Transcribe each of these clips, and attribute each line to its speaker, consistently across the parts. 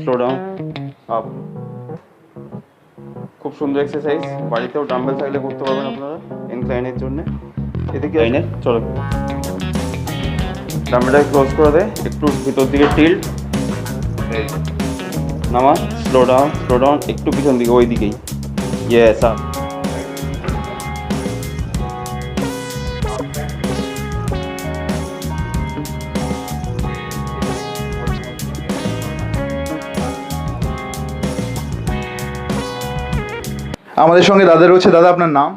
Speaker 1: Slow down up খুব সুন্দর exercise বাড়িতেও ডাম্বেল থাকলে করতে পারবেন আপনারা ইনক্লাইনের জন্য। এদিকে লাইনে চলো। ডাম্বেলটা ক্লোজ করে দে একটু ভিতর দিকে টিল্ট নামা স্লো ডাউন স্লো ডাউন একটু পিছন দিকে ওই দিকেই। ইয়েস আপ
Speaker 2: আমাদের সঙ্গে দাদা রয়েছে। দাদা আপনার নাম?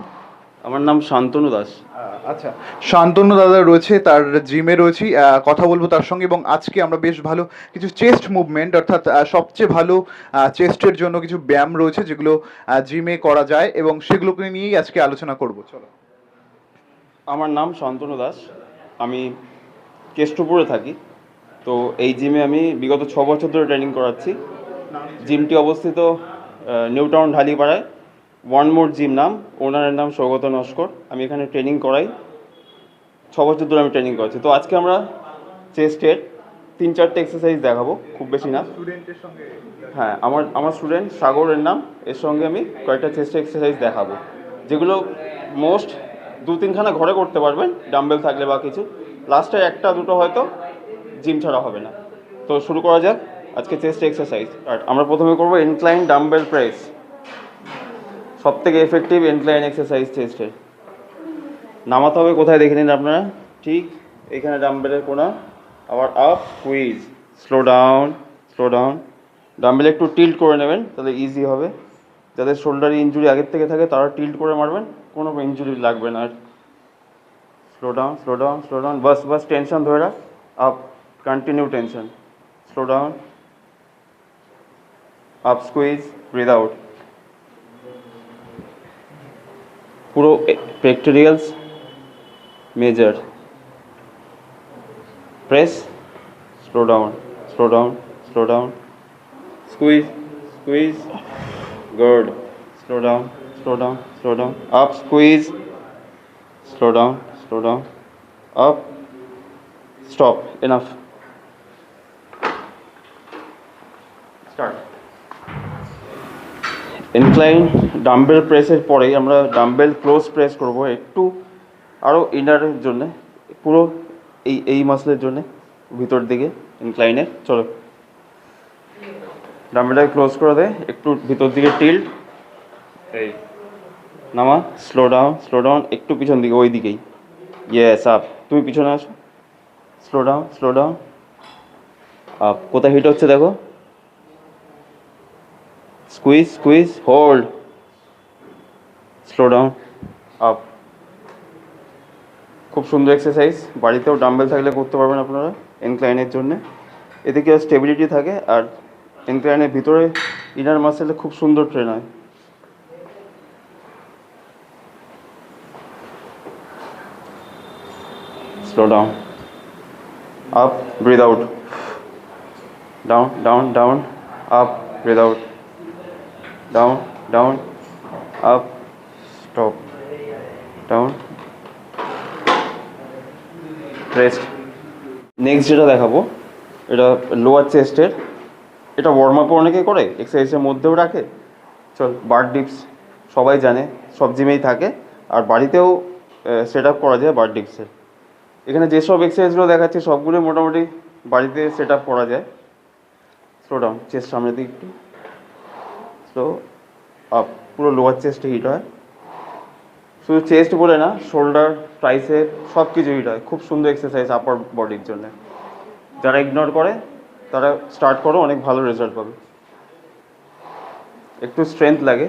Speaker 1: আমার নাম শান্তনু দাস।
Speaker 2: আচ্ছা। শান্তনু দাদা রয়েছে তার জিমে রয়েছি। কথা বলব তার সঙ্গে এবং আজকে আমরা বেশ ভালো কিছু চেস্ট মুভমেন্ট অর্থাৎ সবচেয়ে ভালো চেস্টের জন্য কিছু ব্যায়াম রয়েছে যেগুলো জিমে করা যায় এবং সেগুলোকে নিয়েই আজকে আলোচনা করব। চলো।
Speaker 1: আমার নাম শান্তনু দাস। আমি কেষ্টপুরে থাকি। তো এই জিমে আমি বিগত ছ বছর ধরে ট্রেনিং করাচ্ছি। জিমটি অবস্থিত নিউ টাউন ঢালিপাড়ায়। ওয়ান মোর জিম নাম ওনারের নাম সৌগত নস্কর। আমি এখানে ট্রেনিং করাই। ছ বছর ধরে আমি ট্রেনিং করাচ্ছি। তো আজকে আমরা চেস্টের তিন চারটে এক্সারসাইজ দেখাবো খুব বেশি না। হ্যাঁ আমার আমার স্টুডেন্ট সাগরের নাম এর সঙ্গে আমি কয়েকটা চেস্ট এক্সারসাইজ দেখাবো। যেগুলো মোস্ট দু তিনখানা ঘরে করতে পারবেন ডাম্বেল থাকলে বা কিছু। লাস্টে একটা দুটো হয়তো জিম ছাড়া হবে না। তো শুরু করা যাক আজকে চেস্ট এক্সারসাইজ আর আমরা প্রথমে করব ইনক্লাইন ডাম্বেল প্রেস সব থেকে এফেক্টিভ ইনক্লাইন এক্সারসাইজ চেস্টের নামাতে হবে কোথায় দেখে নিন আপনারা। ঠিক এখানে ডাম্বেলের কোনা আবার up squeeze slow down slow down dumbbell একটু টিল্ট করে নেবেন, তাহলে ইজি হবে। যাদের শোল্ডারে ইঞ্জুরি আগের থেকে থাকে, তারা টিল্ট করে মারবেন। কোনো ইঞ্জুরি লাগবে না আর। Slow down slow down slow down বাস বাস টেনশন ধরে রাখ। Up continue tension slow down up squeeze breathe out পুরো pectorals major press slow down slow down slow down squeeze squeeze good slow down slow down slow down up squeeze slow down slow down up stop enough incline dumbbell প্রেসের পরেই আমরা dumbbell close press করব একটু আরও ইনারের জন্য পুরো এই এই মাসলের জন্য ভিতর দিকে ইনক্লাইনে চলো। ডাম্বেলটাকে ক্লোজ করে দে একটু ভিতর দিকে টিল্ট এই। নামা স্লো ডাউন স্লো ডাউন একটু পিছন দিকে ওই দিকেই। ইয়েস আপ তুমি পিছনে আসো। Slow down slow down up কোথায় হিট হচ্ছে দেখো? Squeeze squeeze hold slow down up খুব সুন্দর এক্সারসাইজ বাড়িতেও ডাম্বেল থাকলে করতে পারবেন আপনারা ইনক্লাইনের জন্য। এতে কি স্টেবিলিটি থাকে? আর ইনক্লাইনের ভিতরে ইনার মাসেলে খুব সুন্দর ট্রেন হয়। Slow down up breathe out down down down up breathe out down down up stop down rest next যেটা দেখাবো, এটা লোয়ার চেস্টের এটা ওয়ার্ম আপ অনেকে করে এক্সারসাইজের মধ্যেও রাখে। চল বার ডিপস সবাই জানে, সব জিমেই থাকে। আর বাড়িতেও সেট আপ করা যায় বার ডিপসের এখানে যেসব এক্সারসাইজগুলো দেখাচ্ছি সবগুলো মোটামুটি বাড়িতে সেট আপ করা যায়। স্লো ডাউন চেস্ট সামনের দিকে একটু। স্লো আপ পুরো লোয়ার চেস্টে হিট হয়। শুধু চেস্ট বলে না শোল্ডার ট্রাইসেপ সব কিছু হিট হয়। খুব সুন্দর এক্সারসাইজ আপার বডির জন্য। যারা ইগনোর করে, তারা স্টার্ট করো, অনেক ভালো রেজাল্ট পাবে। একটু স্ট্রেংথ লাগে।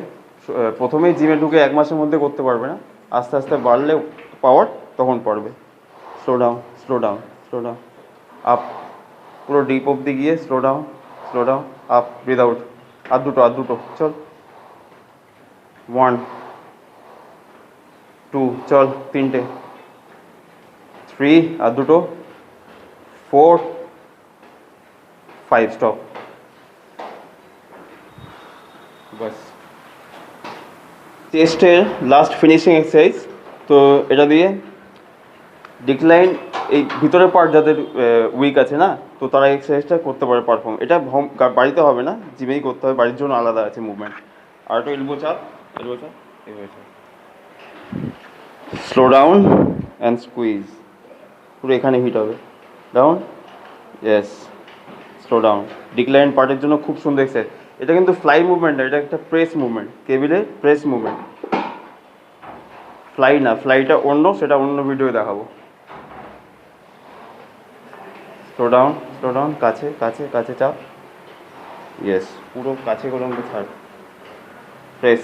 Speaker 1: প্রথমেই জিমে ঢুকে এক মাসের মধ্যে করতে পারবে না। আস্তে আস্তে বাড়লে পাওয়ার তখন পারবে slow down slow down slow down up পুরো ডিপ অবধি গিয়ে slow down slow down up without আর দুটো আর দুটো। চল। ওয়ান টু চল, তিনটে। থ্রি আর দুটো। ফোর ফাইভ স্টপ বাস চেস্টের লাস্ট ফিনিশিং এক্সারসাইজ তো এটা দিয়ে ডিক্লাইন এই ভিতরের পার্ট যাদের উইক আছে না তো তারা এক্সারসাইজটা করতে পারে পারফর্ম এটা বাড়িতে হবে না, জিমেই করতে হবে, বাড়ির জন্য আলাদা আছে মুভমেন্ট আর একটু এলবো চাপ এলবো চাপ স্লো ডাউন অ্যান্ড স্কুইজ পুরো এখানে হিট হবে। Down yes slow down decline পার্টের জন্য খুব সুন্দর এক্সারসাইজ এটা কিন্তু ফ্লাই মুভমেন্ট এটা একটা প্রেস মুভমেন্ট কেবিলে প্রেস মুভমেন্ট ফ্লাই না ফ্লাইটা অন্য, সেটা অন্য ভিডিও দেখাবো। স্লো ডাউন স্লো ডাউন কাছে কাছে কাছে চাপ। ইয়েস পুরো কাছে আমাকে ছাড়। প্রেস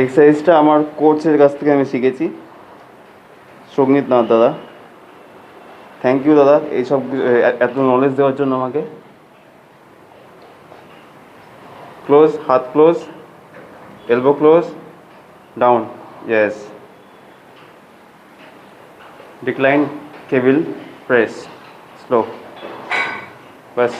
Speaker 1: এক্সারসাইজটা আমার কোচের কাছ থেকে আমি শিখেছি। সংগীত নাথ দাদা। থ্যাংক ইউ দাদা, এইসব এত নলেজ দেওয়ার জন্য আমাকে। ক্লোজ হাত close elbow close down yes decline cable press slow বাস